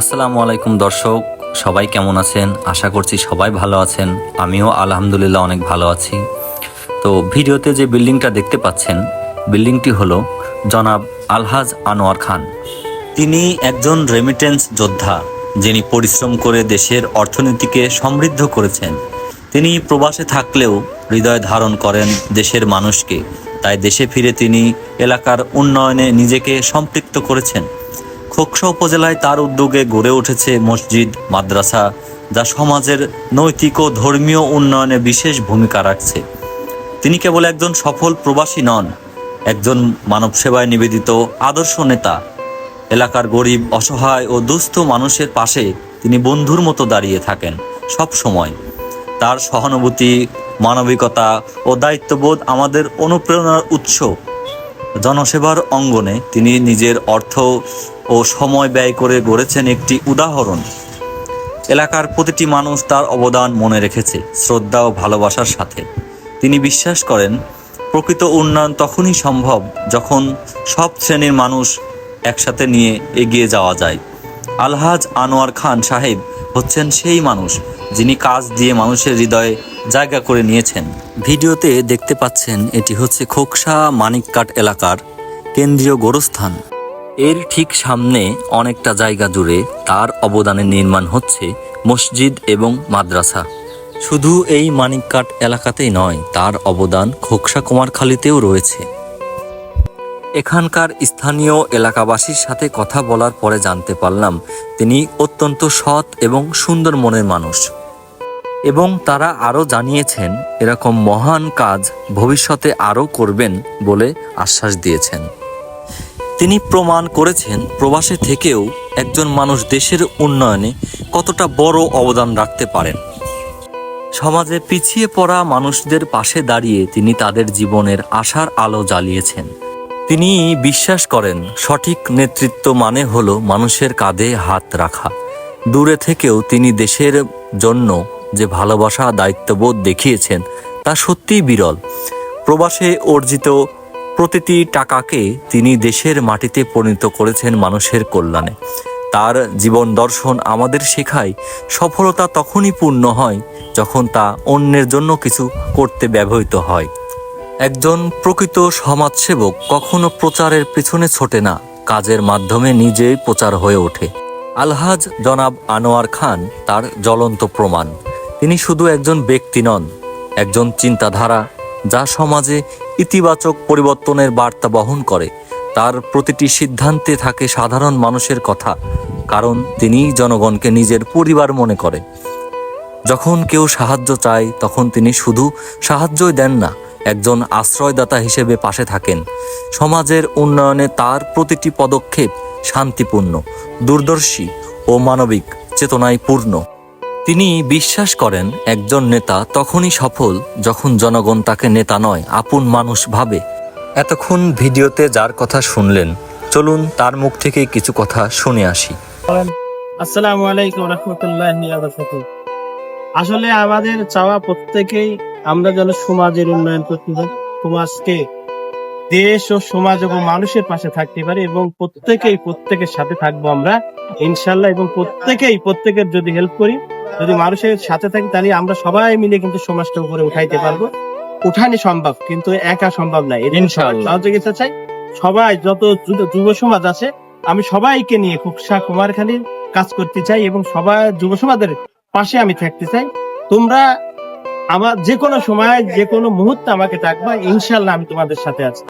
আসসালামু আলাইকুম দর্শক, সবাই কেমন আছেন? আশা করছি সবাই ভালো আছেন। আমিও আলহামদুলিল্লাহ অনেক ভালো আছি। তো ভিডিওতে যে বিল্ডিংটা দেখতে পাচ্ছেন, বিল্ডিংটি হলো জনাব আলহাজ আনোয়ার খান। তিনি একজন রেমিটেন্স যোদ্ধা, যিনি পরিশ্রম করে দেশের অর্থনীতিকে সমৃদ্ধ করেছেন। তিনি প্রবাসে থাকলেও হৃদয় ধারণ করেন দেশের মানুষকে। তাই দেশে ফিরে তিনি এলাকার উন্নয়নে নিজেকে সম্পৃক্ত করেছেন। খোকসা উপজেলায় তার উদ্যোগে গড়ে উঠেছে মসজিদ, মাদ্রাসা, যা সমাজের নৈতিক ও ধর্মীয় উন্নয়নে বিশেষ ভূমিকা রাখছে। তিনি কেবল একজন সফল প্রবাসী নন, একজন মানব সেবায় নিবেদিত আদর্শ নেতা। এলাকার গরিব, অসহায় ও দুস্থ মানুষের পাশে তিনি বন্ধুর মতো দাঁড়িয়ে থাকেন সব সময় তার সহানুভূতি, মানবিকতা ও দায়িত্ববোধ আমাদের অনুপ্রেরণার উৎস। জনসেবার অঙ্গনে তিনি নিজের অর্থ ও সময় ব্যয় করে গড়েছেন একটি উদাহরণ। এলাকার প্রতিটি মানুষ তার অবদান মনে রেখেছে, শ্রদ্ধা ও ভালোবাসার সাথে। তিনি বিশ্বাস করেন, প্রকৃত উন্নয়ন তখনই সম্ভব যখন সব শ্রেণির মানুষ একসাথে নিয়ে এগিয়ে যাওয়া যায়। আলহাজ আনোয়ার খান সাহেব হচ্ছেন সেই মানুষ যিনি কাজ দিয়ে মানুষের হৃদয়ে জায়গা করে নিয়েছেন। ভিডিওতে দেখতে পাচ্ছেন, এটি হচ্ছে খোকসা মানিককাট এলাকার কেন্দ্রীয় গোরস্থান। এর ঠিক সামনে অনেকটা জায়গা জুড়ে তার অবদানে নির্মাণ হচ্ছে মসজিদ এবং মাদ্রাসা। শুধু এই মানিককাট এলাকাতেই নয়, তার অবদান খোকসা কুমারখালীতেও রয়েছে। এখানকার স্থানীয় এলাকাবাসীর সাথে কথা বলার পরে জানতে পারলাম, তিনি অত্যন্ত সৎ এবং সুন্দর মনের মানুষ। এবং তারা আরও জানিয়েছেন, এরকম মহান কাজ ভবিষ্যতে আরও করবেন বলে আশ্বাস দিয়েছেন। তিনি প্রমাণ করেছেন প্রবাসে থেকেও একজন মানুষ দেশের উন্নয়নে কতটা বড় অবদান রাখতে পারেন। সমাজে পিছিয়ে পড়া মানুষদের পাশে দাঁড়িয়ে তিনি তাদের জীবনের আশার আলো জ্বালিয়েছেন। তিনি বিশ্বাস করেন, সঠিক নেতৃত্ব মানে হল মানুষের কাঁধে হাত রাখা। দূরে থেকেও তিনি দেশের জন্য যে ভালোবাসা, দায়িত্ববোধ দেখিয়েছেন, তা সত্যিই বিরল। প্রবাসে অর্জিত প্রতিটি টাকাকে তিনি দেশের মাটিতে পরিণত করেছেন মানুষের কল্যাণে। তার জীবন দর্শন আমাদের শেখায়, সফলতা তখনই পূর্ণ হয় যখন তা অন্যের জন্য কিছু করতে ব্যবহৃত হয়। একজন প্রকৃত সমাজসেবক কখনো প্রচারের পেছনে ছোটে না, কাজের মাধ্যমে নিজেই প্রচার হয়ে ওঠে। আলহাজ জনাব আনোয়ার খান তার জ্বলন্ত প্রমাণ। তিনি শুধু একজন ব্যক্তি নন, একজন চিন্তাধারা যা সমাজে ইতিবাচক পরিবর্তনের বার্তা বহন করে। তার প্রতিটি সিদ্ধান্তে থাকে সাধারণ মানুষের কথা, কারণ তিনি জনগণকে নিজের পরিবার মনে করে। যখন কেউ সাহায্য চায়, তখন তিনি শুধু সাহায্যই দেন না, একজন আশ্রয়দাতা হিসেবে পাশে থাকেন। সমাজের উন্নয়নে তার প্রতিটি পদক্ষেপ শান্তিপূর্ণ, দূরদর্শী ও মানবিক, চেতনায় পূর্ণ। তিনি বিশ্বাস করেন, একজন নেতা তখনই সফল যখন জনগণ তাকে নেতা নয়, আপন মানুষ ভাবে। এতক্ষণ ভিডিওতে যার কথা শুনলেন, চলুন তার মুখ থেকে কিছু কথা শুনে আসি। আসলে আমাদের চাওয়া প্রত্যেকেই আমরা যেন সমাজের উন্নয়ন করতে পারি, সমাজকে দেশ ও সমাজ এবং মানুষের পাশে থাকতে পারি এবং প্রত্যেকেই প্রত্যেকের সাথে থাকব আমরা ইনশাল্লাহ এবং প্রত্যেকেই প্রত্যেকের যদি হেল্প করি যদি মানুষের সাথে থাকি তাহলে আমরা সবাই মিলে কিন্তু সমাজটা উপরে উঠাইতে পারব। উঠানি সম্ভব কিন্তু একা সম্ভব নাই সহযোগিতা চাই। সবাই যত যুব- সমাজ আছে আমি সবাইকে নিয়ে খুকসা কুমারখালীর কাজ করতে চাই এবং সবাই যুব সমাজের পাশে আমি থাকতে চাই। তোমরা আমার যে কোনো সময় যে কোনো মুহূর্তে আমাকে ডাকবা ইনশাল্লাহ আমি তোমাদের সাথে আছি।